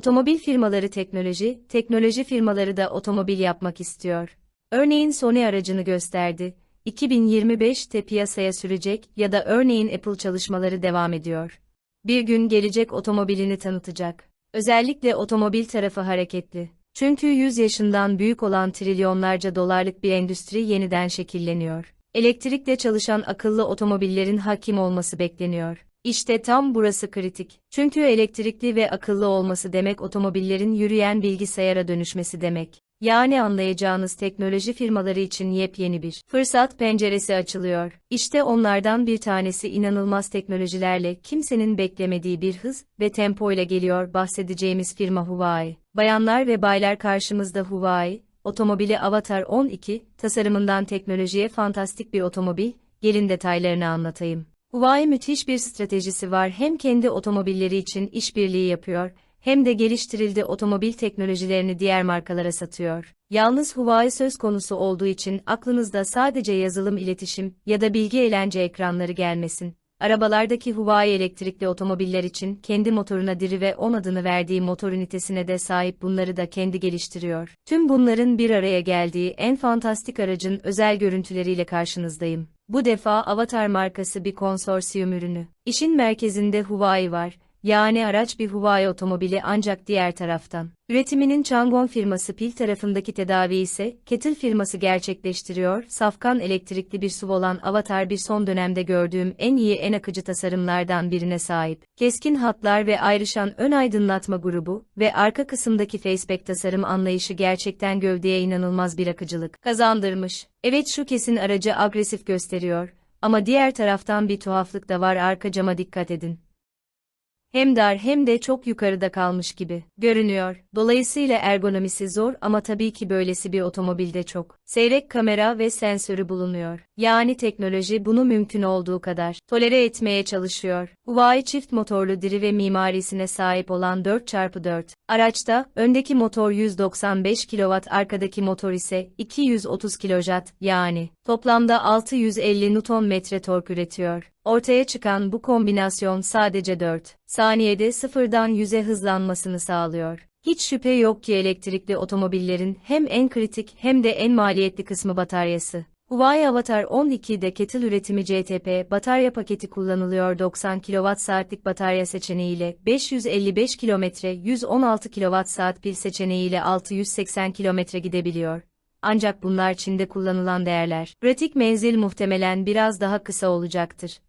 Otomobil firmaları teknoloji, teknoloji firmaları da otomobil yapmak istiyor. Örneğin Sony aracını gösterdi. 2025'te piyasaya sürecek ya da örneğin Apple çalışmaları devam ediyor. Bir gün gelecek otomobilini tanıtacak. Özellikle otomobil tarafı hareketli. Çünkü 100 yaşından büyük olan trilyonlarca dolarlık bir endüstri yeniden şekilleniyor. Elektrikle çalışan akıllı otomobillerin hakim olması bekleniyor. İşte tam burası kritik. Çünkü elektrikli ve akıllı olması demek otomobillerin yürüyen bilgisayara dönüşmesi demek. Yani anlayacağınız teknoloji firmaları için yepyeni bir fırsat penceresi açılıyor. İşte onlardan bir tanesi inanılmaz teknolojilerle kimsenin beklemediği bir hız ve tempo ile geliyor bahsedeceğimiz firma Huawei. Bayanlar ve baylar karşımızda Huawei, otomobili Avatar 12, tasarımından teknolojiye fantastik bir otomobil, gelin detaylarını anlatayım. Huawei müthiş bir stratejisi var hem kendi otomobilleri için işbirliği yapıyor, hem de geliştirildi otomobil teknolojilerini diğer markalara satıyor. Yalnız Huawei söz konusu olduğu için aklınızda sadece yazılım iletişim ya da bilgi eğlence ekranları gelmesin. Arabalardaki Huawei elektrikli otomobiller için kendi motoruna diri ve 10 adını verdiği motor ünitesine de sahip bunları da kendi geliştiriyor. Tüm bunların bir araya geldiği en fantastik aracın özel görüntüleriyle karşınızdayım. Bu defa Avatar markası bir konsorsiyum ürünü. İşin merkezinde Huawei var yani araç bir Huawei otomobili ancak diğer taraftan. Üretiminin Changon firması pil tarafındaki tedavi ise Kettle firması gerçekleştiriyor. Safkan elektrikli bir SUV olan Avatar bir son dönemde gördüğüm en iyi en akıcı tasarımlardan birine sahip. Keskin hatlar ve ayrışan ön aydınlatma grubu ve arka kısımdaki faceback tasarım anlayışı gerçekten gövdeye inanılmaz bir akıcılık kazandırmış. Evet şu kesin aracı agresif gösteriyor ama diğer taraftan bir tuhaflık da var arka cama dikkat edin hem dar hem de çok yukarıda kalmış gibi görünüyor. Dolayısıyla ergonomisi zor ama tabii ki böylesi bir otomobilde çok. Seyrek kamera ve sensörü bulunuyor. Yani teknoloji bunu mümkün olduğu kadar tolere etmeye çalışıyor. Huawei çift motorlu diri ve mimarisine sahip olan 4x4 araçta öndeki motor 195 kW arkadaki motor ise 230 kJ yani toplamda 650 Nm tork üretiyor. Ortaya çıkan bu kombinasyon sadece 4 saniyede sıfırdan 100'e hızlanmasını sağlıyor. Hiç şüphe yok ki elektrikli otomobillerin hem en kritik hem de en maliyetli kısmı bataryası. Huawei Avatar 12'de Kettle üretimi CTP batarya paketi kullanılıyor 90 kWh'lik batarya seçeneğiyle 555 km 116 kWh pil seçeneğiyle 680 km gidebiliyor. Ancak bunlar Çin'de kullanılan değerler. Pratik menzil muhtemelen biraz daha kısa olacaktır.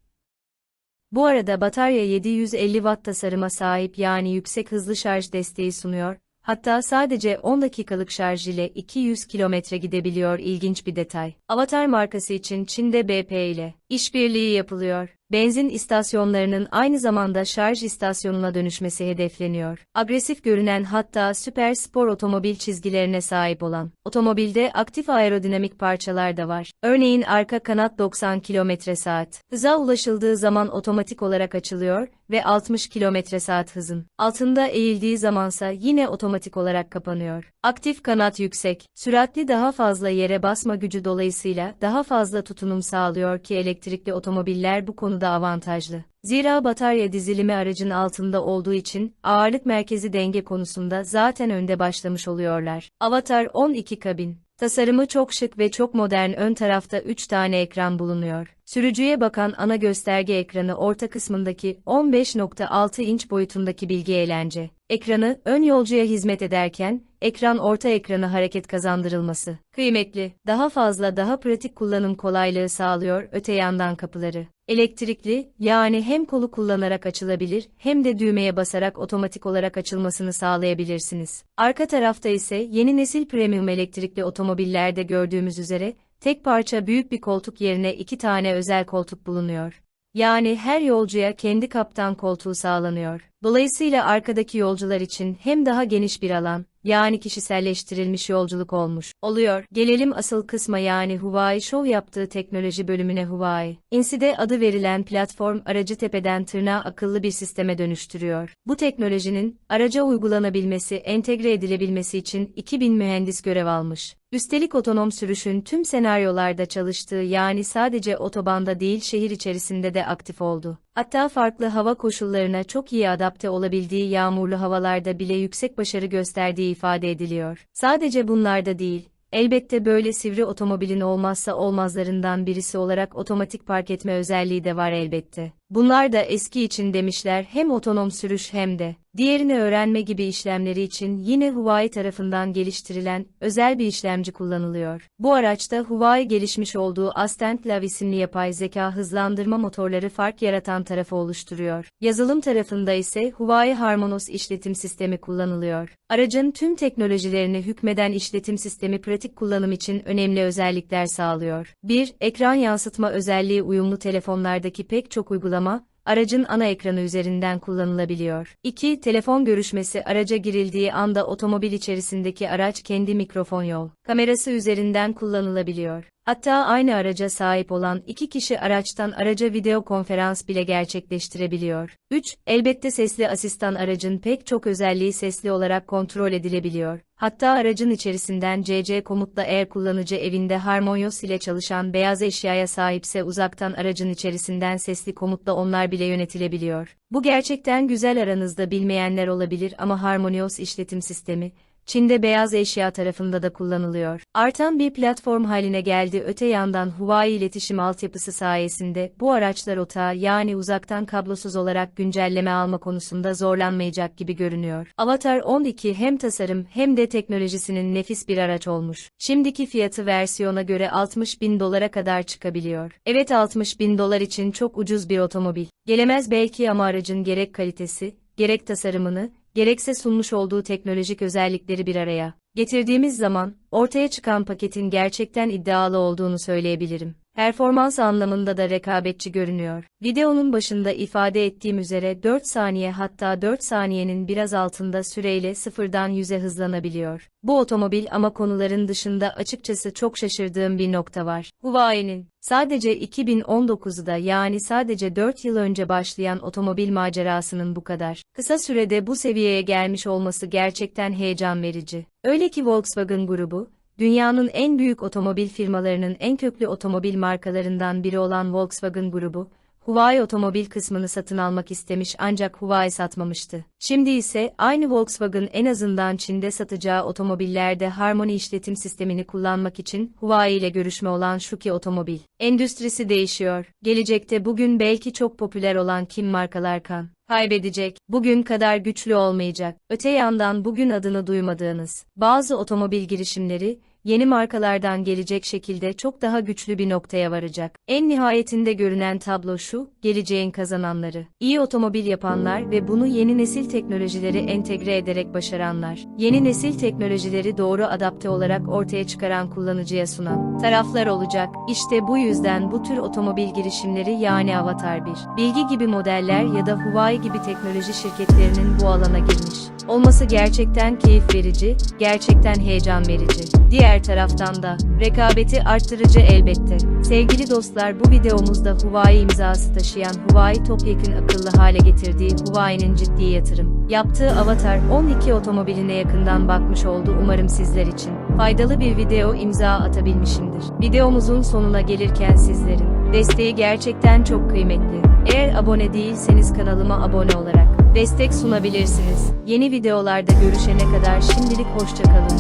Bu arada batarya 750 Watt tasarıma sahip yani yüksek hızlı şarj desteği sunuyor, hatta sadece 10 dakikalık şarj ile 200 kilometre gidebiliyor ilginç bir detay. Avatar markası için Çin'de BP ile işbirliği yapılıyor benzin istasyonlarının aynı zamanda şarj istasyonuna dönüşmesi hedefleniyor. Agresif görünen hatta süper spor otomobil çizgilerine sahip olan otomobilde aktif aerodinamik parçalar da var. Örneğin arka kanat 90 km saat. Hıza ulaşıldığı zaman otomatik olarak açılıyor ve 60 km saat hızın altında eğildiği zamansa yine otomatik olarak kapanıyor. Aktif kanat yüksek, süratli daha fazla yere basma gücü dolayısıyla daha fazla tutunum sağlıyor ki elektrikli otomobiller bu konuda avantajlı. Zira batarya dizilimi aracın altında olduğu için ağırlık merkezi denge konusunda zaten önde başlamış oluyorlar. Avatar 12 kabin Tasarımı çok şık ve çok modern ön tarafta 3 tane ekran bulunuyor. Sürücüye bakan ana gösterge ekranı orta kısmındaki 15.6 inç boyutundaki bilgi eğlence. Ekranı ön yolcuya hizmet ederken ekran orta ekranı hareket kazandırılması. Kıymetli, daha fazla daha pratik kullanım kolaylığı sağlıyor öte yandan kapıları. Elektrikli, yani hem kolu kullanarak açılabilir hem de düğmeye basarak otomatik olarak açılmasını sağlayabilirsiniz. Arka tarafta ise yeni nesil premium elektrikli otomobillerde gördüğümüz üzere tek parça büyük bir koltuk yerine iki tane özel koltuk bulunuyor. Yani her yolcuya kendi kaptan koltuğu sağlanıyor. Dolayısıyla arkadaki yolcular için hem daha geniş bir alan, yani kişiselleştirilmiş yolculuk olmuş oluyor. Gelelim asıl kısma yani Huawei Show yaptığı teknoloji bölümüne Huawei. Inside adı verilen platform aracı tepeden tırnağa akıllı bir sisteme dönüştürüyor. Bu teknolojinin araca uygulanabilmesi, entegre edilebilmesi için 2000 mühendis görev almış. Üstelik otonom sürüşün tüm senaryolarda çalıştığı yani sadece otobanda değil şehir içerisinde de aktif oldu. Hatta farklı hava koşullarına çok iyi adapte olabildiği yağmurlu havalarda bile yüksek başarı gösterdiği ifade ediliyor. Sadece bunlarda değil, Elbette böyle sivri otomobilin olmazsa olmazlarından birisi olarak otomatik park etme özelliği de var elbette. Bunlar da eski için demişler hem otonom sürüş hem de diğerini öğrenme gibi işlemleri için yine Huawei tarafından geliştirilen özel bir işlemci kullanılıyor. Bu araçta Huawei gelişmiş olduğu Ascent Lav isimli yapay zeka hızlandırma motorları fark yaratan tarafı oluşturuyor. Yazılım tarafında ise Huawei Harmonos işletim sistemi kullanılıyor. Aracın tüm teknolojilerini hükmeden işletim sistemi pratik kullanım için önemli özellikler sağlıyor. 1. Ekran yansıtma özelliği uyumlu telefonlardaki pek çok uygulama aracın ana ekranı üzerinden kullanılabiliyor. 2. Telefon görüşmesi araca girildiği anda otomobil içerisindeki araç kendi mikrofon yol kamerası üzerinden kullanılabiliyor. Hatta aynı araca sahip olan iki kişi araçtan araca video konferans bile gerçekleştirebiliyor. 3. Elbette sesli asistan aracın pek çok özelliği sesli olarak kontrol edilebiliyor. Hatta aracın içerisinden CC komutla eğer kullanıcı evinde Harmonios ile çalışan beyaz eşyaya sahipse uzaktan aracın içerisinden sesli komutla onlar bile yönetilebiliyor. Bu gerçekten güzel aranızda bilmeyenler olabilir ama Harmonios işletim sistemi, Çin'de beyaz eşya tarafında da kullanılıyor. Artan bir platform haline geldi öte yandan Huawei iletişim altyapısı sayesinde bu araçlar otağı yani uzaktan kablosuz olarak güncelleme alma konusunda zorlanmayacak gibi görünüyor. Avatar 12 hem tasarım hem de teknolojisinin nefis bir araç olmuş. Şimdiki fiyatı versiyona göre 60 bin dolara kadar çıkabiliyor. Evet 60 bin dolar için çok ucuz bir otomobil. Gelemez belki ama aracın gerek kalitesi, gerek tasarımını, gerekse sunmuş olduğu teknolojik özellikleri bir araya getirdiğimiz zaman ortaya çıkan paketin gerçekten iddialı olduğunu söyleyebilirim. Performans anlamında da rekabetçi görünüyor. Videonun başında ifade ettiğim üzere 4 saniye hatta 4 saniyenin biraz altında süreyle sıfırdan 100'e hızlanabiliyor. Bu otomobil ama konuların dışında açıkçası çok şaşırdığım bir nokta var. Huawei'nin sadece 2019'da yani sadece 4 yıl önce başlayan otomobil macerasının bu kadar kısa sürede bu seviyeye gelmiş olması gerçekten heyecan verici. Öyle ki Volkswagen grubu, dünyanın en büyük otomobil firmalarının en köklü otomobil markalarından biri olan Volkswagen grubu, Huawei otomobil kısmını satın almak istemiş ancak Huawei satmamıştı. Şimdi ise aynı Volkswagen en azından Çin'de satacağı otomobillerde Harmony işletim sistemini kullanmak için Huawei ile görüşme olan şu ki otomobil. Endüstrisi değişiyor. Gelecekte bugün belki çok popüler olan kim markalar kan kaybedecek, bugün kadar güçlü olmayacak. Öte yandan bugün adını duymadığınız bazı otomobil girişimleri, yeni markalardan gelecek şekilde çok daha güçlü bir noktaya varacak. En nihayetinde görünen tablo şu, geleceğin kazananları. İyi otomobil yapanlar ve bunu yeni nesil teknolojileri entegre ederek başaranlar. Yeni nesil teknolojileri doğru adapte olarak ortaya çıkaran kullanıcıya sunan taraflar olacak. İşte bu yüzden bu tür otomobil girişimleri yani Avatar 1, Bilgi gibi modeller ya da Huawei gibi teknoloji şirketlerinin bu alana girmiş olması gerçekten keyif verici, gerçekten heyecan verici. Diğer taraftan da rekabeti arttırıcı elbette. Sevgili dostlar bu videomuzda Huawei imzası taşıyan Huawei topyekün akıllı hale getirdiği Huawei'nin ciddi yatırım yaptığı Avatar 12 otomobiline yakından bakmış oldu umarım sizler için. Faydalı bir video imza atabilmişimdir. Videomuzun sonuna gelirken sizlerin desteği gerçekten çok kıymetli. Eğer abone değilseniz kanalıma abone olarak destek sunabilirsiniz. Yeni videolarda görüşene kadar şimdilik hoşçakalın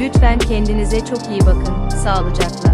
lütfen kendinize çok iyi bakın. Sağlıcakla.